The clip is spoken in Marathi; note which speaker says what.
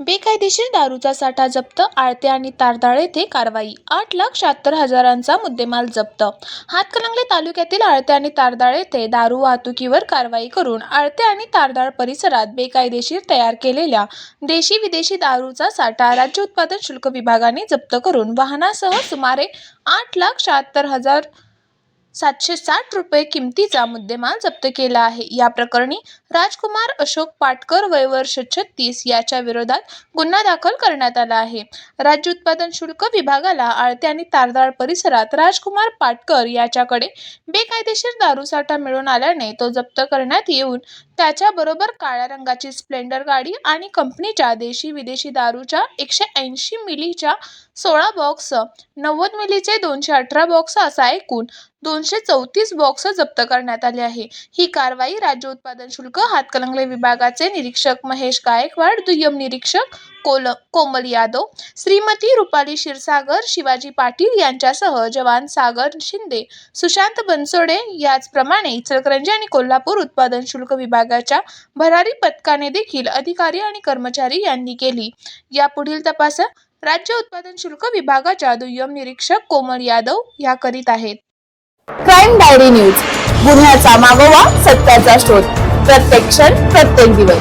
Speaker 1: बेकायदेशीर दारूचा साठा जप्त आळते आणि तारदाळ येथे कारवाई. आठ लाख शहात्तर हजारांचा मुद्देमाल जप्त. हातकणंगले तालुक्यातील आळते आणि तारदाळ येथे दारू वाहतुकीवर कारवाई करून आळते आणि तारदाळ परिसरात बेकायदेशीर तयार केलेल्या देशी विदेशी दारूचा साठा राज्य उत्पादन शुल्क विभागाने जप्त करून वाहनासह सुमारे आठ लाख शहात्तर हजार सातशे साठ रुपये किमतीचा मुद्देमाल जप्त केला आहे. या प्रकरणी राजकुमार अशोक पाटकर वय वर्ष छत्तीस याच्या विरोधात गुन्हा दाखल करण्यात आला आहे. राज्य उत्पादन शुल्क विभागाला आळते आणि तारदाळ परिसरात राजकुमार पाटकर याच्याकडे बेकायदेशीर दारूसाठा मिळून आल्याने तो जप्त करण्यात येऊन त्याच्याबरोबर काळ्या रंगाची स्प्लेंडर गाडी आणि कंपनीच्या देशी विदेशी दारूच्या एकशे ऐंशी मिलीच्या सोळा बॉक्स नव्वद मिलीचे दोनशे अठरा बॉक्स असा एकूण दोनशे चौतीस बॉक्स जप्त करण्यात आले आहे. ही कारवाई राज्य उत्पादन शुल्क हातकलंगले विभागाचे निरीक्षक महेश गायकवाड दुय्यम निरीक्षक कोल कोमल यादव श्रीमती रुपाली क्षीरसागर शिवाजी पाटील यांच्यासह जवान सागर शिंदे सुशांत बनसोडे याचप्रमाणे इचलकरंजी आणि कोल्हापूर उत्पादन शुल्क विभागाच्या भरारी पथकाने देखील अधिकारी आणि कर्मचारी यांनी केली. यापुढील तपास राज्य उत्पादन शुल्क विभागाच्या दुय्यम निरीक्षक कोमल यादव या करीत आहेत.
Speaker 2: Crime diary news. गुन्ह्याचा मागोवा सत्याचा शोध. प्रत्येक क्षण प्रत्येक दिवस.